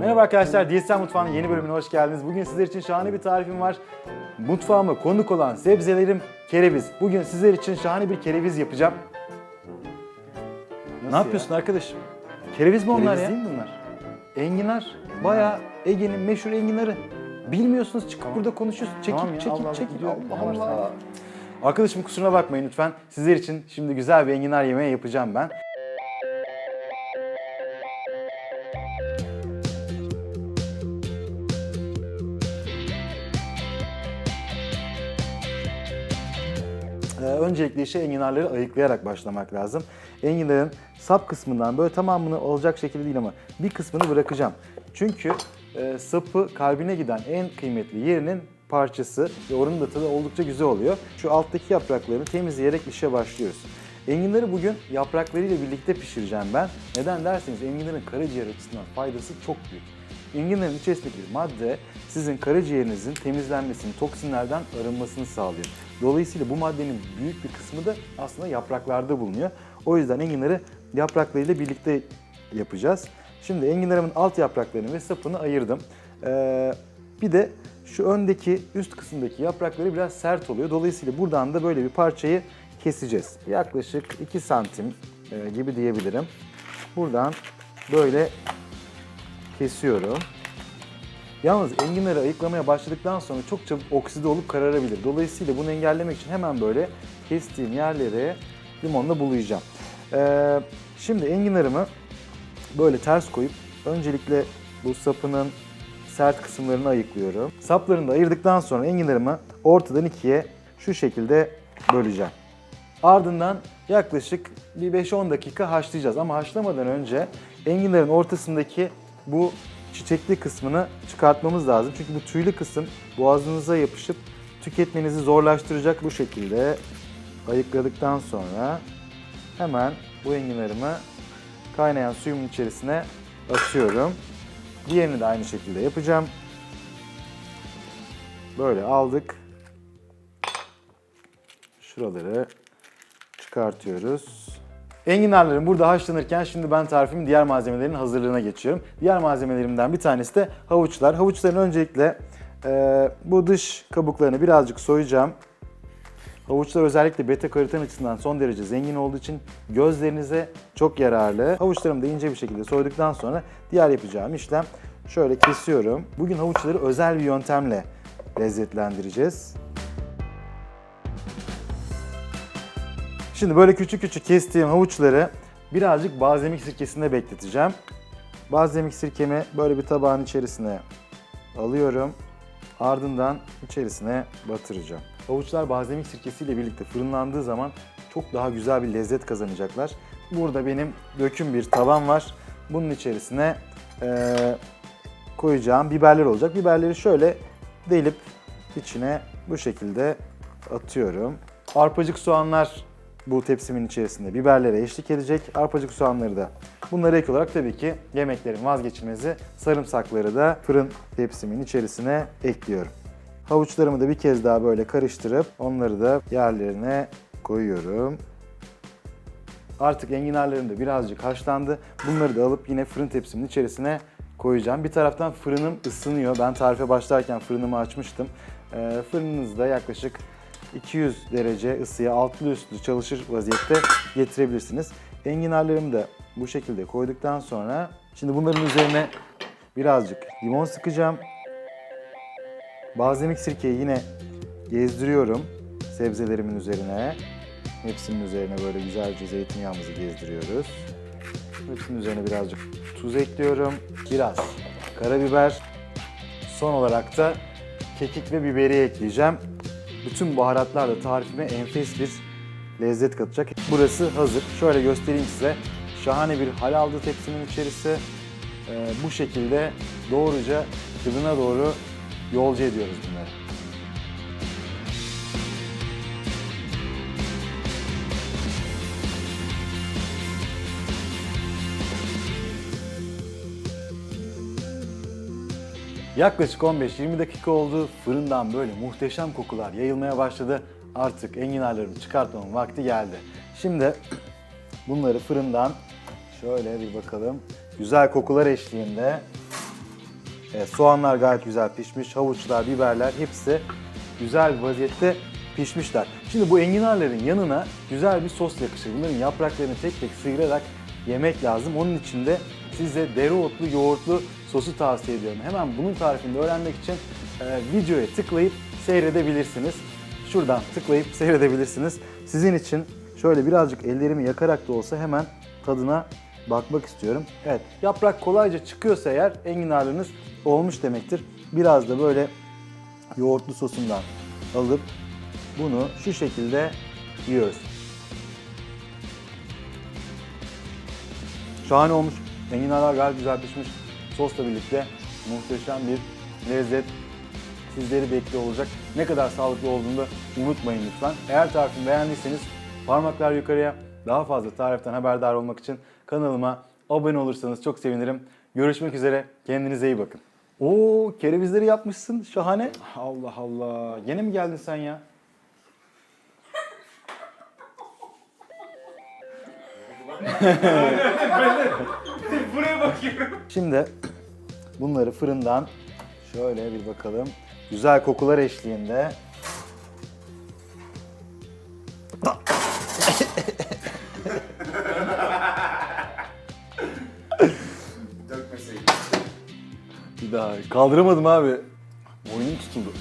Merhaba arkadaşlar, DSM Mutfağı'nın yeni bölümüne hoş geldiniz. Bugün sizler için şahane bir tarifim var. Mutfağıma konuk olan sebzelerim kereviz. Bugün sizler için şahane bir kereviz yapacağım. ne yapıyorsun arkadaşım? Kereviz mi onlar Kereviz ya? değil mi bunlar? Enginar. Bayağı Ege'nin meşhur enginarı. Bilmiyorsunuz çıkıp burada konuşuyorsun. Çekil, Tamam ya, çekil, Allah çekil. Allah Allah. ya. Arkadaşım kusuruna bakmayın lütfen. Sizler için şimdi güzel bir enginar yemeği yapacağım ben. Öncelikle işe enginarları ayıklayarak başlamak lazım. Enginarın sap kısmından böyle tamamını olacak şekilde değil ama bir kısmını bırakacağım. Çünkü e, sapı kalbine giden en kıymetli yerinin parçası ve oranın da tadı oldukça güzel oluyor. Şu alttaki yapraklarını temizleyerek işe başlıyoruz. Enginarı bugün yapraklarıyla birlikte pişireceğim ben. Neden derseniz enginarın karaciğer açısından faydası çok büyük. Enginarın içerisindeki madde sizin karaciğerinizin temizlenmesini, toksinlerden arınmasını sağlıyor. Dolayısıyla bu maddenin büyük bir kısmı da aslında yapraklarda bulunuyor. O yüzden enginarı yapraklarıyla birlikte yapacağız. Şimdi enginarımın alt yapraklarını ve sapını ayırdım. Ee, bir de şu öndeki üst kısımdaki yaprakları biraz sert oluyor. Dolayısıyla buradan da böyle bir parçayı keseceğiz. Yaklaşık 2 santim e, gibi diyebilirim. Buradan böyle kesiyorum. Yalnız enginarı ayıklamaya başladıktan sonra çok çabuk okside olup kararabilir. Dolayısıyla bunu engellemek için hemen böyle kestiğim yerlere limonla bulayacağım. Ee, şimdi enginarımı böyle ters koyup öncelikle bu sapının sert kısımlarını ayıklıyorum. Saplarını da ayırdıktan sonra enginarımı ortadan ikiye şu şekilde böleceğim. Ardından yaklaşık bir 5-10 dakika haşlayacağız ama haşlamadan önce enginarın ortasındaki bu çiçekli kısmını çıkartmamız lazım. Çünkü bu tüylü kısım boğazınıza yapışıp tüketmenizi zorlaştıracak bu şekilde ayıkladıktan sonra hemen bu enginarımı kaynayan suyumun içerisine atıyorum. Diğerini de aynı şekilde yapacağım. Böyle aldık. Şuraları çıkartıyoruz. Enginarlarım burada haşlanırken şimdi ben tarifimin diğer malzemelerin hazırlığına geçiyorum. Diğer malzemelerimden bir tanesi de havuçlar. Havuçların öncelikle e, bu dış kabuklarını birazcık soyacağım. Havuçlar özellikle beta karoten açısından son derece zengin olduğu için gözlerinize çok yararlı. Havuçlarımı da ince bir şekilde soyduktan sonra diğer yapacağım işlem şöyle kesiyorum. Bugün havuçları özel bir yöntemle lezzetlendireceğiz. Şimdi böyle küçük küçük kestiğim havuçları birazcık balzamik sirkesinde bekleteceğim. Balzamik sirkemi böyle bir tabağın içerisine alıyorum. Ardından içerisine batıracağım. Havuçlar balzamik sirkesiyle birlikte fırınlandığı zaman çok daha güzel bir lezzet kazanacaklar. Burada benim döküm bir tavam var. Bunun içerisine eee, koyacağım biberler olacak. Biberleri şöyle delip içine bu şekilde atıyorum. Arpacık soğanlar bu tepsimin içerisinde biberlere eşlik edecek. Arpacık soğanları da bunları ek olarak tabii ki yemeklerin vazgeçilmezi sarımsakları da fırın tepsimin içerisine ekliyorum. Havuçlarımı da bir kez daha böyle karıştırıp onları da yerlerine koyuyorum. Artık enginarlarım da birazcık haşlandı. Bunları da alıp yine fırın tepsimin içerisine koyacağım. Bir taraftan fırınım ısınıyor. Ben tarife başlarken fırınımı açmıştım. Ee, fırınınızda yaklaşık 200 derece ısıya altlı üstlü çalışır vaziyette getirebilirsiniz. Enginarlarımı da bu şekilde koyduktan sonra şimdi bunların üzerine birazcık limon sıkacağım. Balzamik sirkeyi yine gezdiriyorum sebzelerimin üzerine. Hepsinin üzerine böyle güzelce zeytinyağımızı gezdiriyoruz. Hepsinin üzerine birazcık tuz ekliyorum. Biraz karabiber. Son olarak da kekik ve biberi ekleyeceğim. Bütün baharatlar da tarifime enfes bir lezzet katacak. Burası hazır. Şöyle göstereyim size. Şahane bir hal aldı tepsimin içerisi. Ee, bu şekilde doğruca fırına doğru yolcu ediyoruz bunları. Yaklaşık 15-20 dakika oldu. Fırından böyle muhteşem kokular yayılmaya başladı. Artık enginarlarımı çıkartmamın vakti geldi. Şimdi bunları fırından şöyle bir bakalım. Güzel kokular eşliğinde Evet, soğanlar gayet güzel pişmiş. Havuçlar, biberler hepsi güzel bir vaziyette pişmişler. Şimdi bu enginarların yanına güzel bir sos yakışır. Bunların yapraklarını tek tek sıyırarak yemek lazım. Onun için de size dereotlu, yoğurtlu sosu tavsiye ediyorum. Hemen bunun tarifini de öğrenmek için e, videoya tıklayıp seyredebilirsiniz. Şuradan tıklayıp seyredebilirsiniz. Sizin için şöyle birazcık ellerimi yakarak da olsa hemen tadına bakmak istiyorum. Evet, yaprak kolayca çıkıyorsa eğer enginarlarınız olmuş demektir. Biraz da böyle yoğurtlu sosundan alıp bunu şu şekilde yiyoruz. Şahane olmuş. Enginarlar gayet güzel pişmiş. Sosla birlikte muhteşem bir lezzet sizleri bekliyor olacak. Ne kadar sağlıklı olduğunu da unutmayın lütfen. Eğer tarifimi beğendiyseniz parmaklar yukarıya daha fazla tariften haberdar olmak için kanalıma abone olursanız çok sevinirim. Görüşmek üzere. Kendinize iyi bakın. Oo kerevizleri yapmışsın. Şahane. Allah Allah. Yine mi geldin sen ya? Şimdi bunları fırından şöyle bir bakalım. Güzel kokular eşliğinde bir daha kaldıramadım abi. Boynum tutuldu.